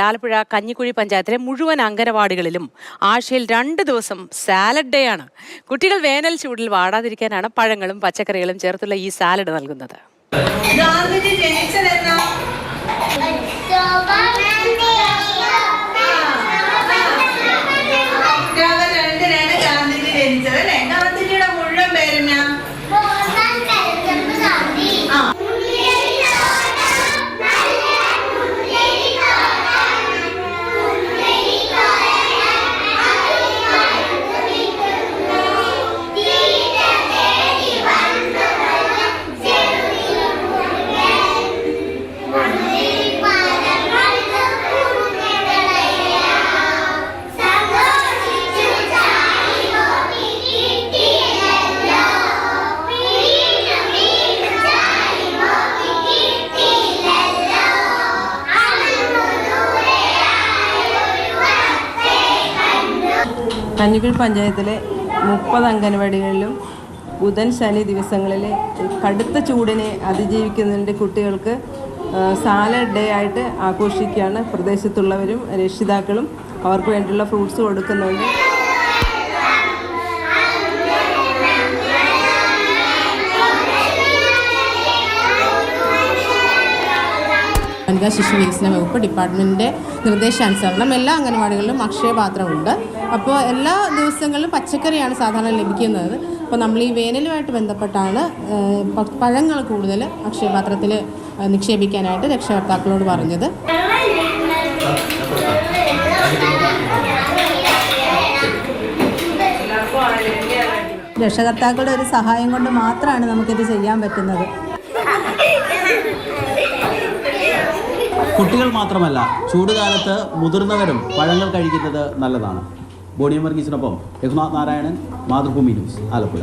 ആലപ്പുഴ കഞ്ഞിക്കുഴി പഞ്ചായത്തിലെ മുഴുവൻ അംഗനവാടികളിലും ആഴ്ചയിൽ രണ്ട് ദിവസം സാലഡ് ഡേ ആണ്. കുട്ടികൾ വേനൽ ചൂടിൽ വാടാതിരിക്കാനാണ് പഴങ്ങളും പച്ചക്കറികളും ചേർത്തുള്ള ഈ സാലഡ് നൽകുന്നത്. ഗാന്ധിജി ജനിച്ചതെന്നാ? കഞ്ഞിക്കുഴി പഞ്ചായത്തിലെ മുപ്പത് അംഗനവാടികളിലും ബുധൻ ശനി ദിവസങ്ങളിൽ കടുത്ത ചൂടിനെ അതിജീവിക്കുന്നതിന്റെ കുട്ടികൾക്ക് സാലഡ് ഡേ ആയിട്ട് ആഘോഷിക്കുകയാണ് പ്രദേശത്തുള്ളവരും രക്ഷിതാക്കളും. അവർക്ക് വേണ്ടിയുള്ള ഫ്രൂട്ട്സ് കൊടുക്കുന്നുണ്ട്. വനിതാ ശിശു വികസന വകുപ്പ് ഡിപ്പാർട്ട്മെന്റിന്റെ നിർദ്ദേശാനുസരണം എല്ലാ അംഗനവാടികളിലും അക്ഷയപാത്രമുണ്ട് അപ്പോൾ എല്ലാ ദിവസങ്ങളിലും പച്ചക്കറിയാണ് സാധാരണ ലഭിക്കുന്നത്. അപ്പോൾ നമ്മൾ ഈ വേനലുമായിട്ട് ബന്ധപ്പെട്ടാണ് പഴങ്ങൾ കൂടുതൽ അക്ഷയപാത്രത്തിൽ നിക്ഷേപിക്കാനായിട്ട് രക്ഷകർത്താക്കളോട് പറഞ്ഞത്. രക്ഷകർത്താക്കളുടെ ഒരു സഹായം കൊണ്ട് മാത്രമാണ് നമുക്കിത് ചെയ്യാൻ പറ്റുന്നത്. കുട്ടികൾ മാത്രമല്ല ചൂടുകാലത്ത് മുതിർന്നവരും പഴങ്ങൾ കഴിക്കുന്നത് നല്ലതാണ്. ബോഡിയം വർഗീസിനൊപ്പം രഘുനാഥ് നാരായണൻ മാതൃഭൂമി ന്യൂസ് ആലപ്പുഴ.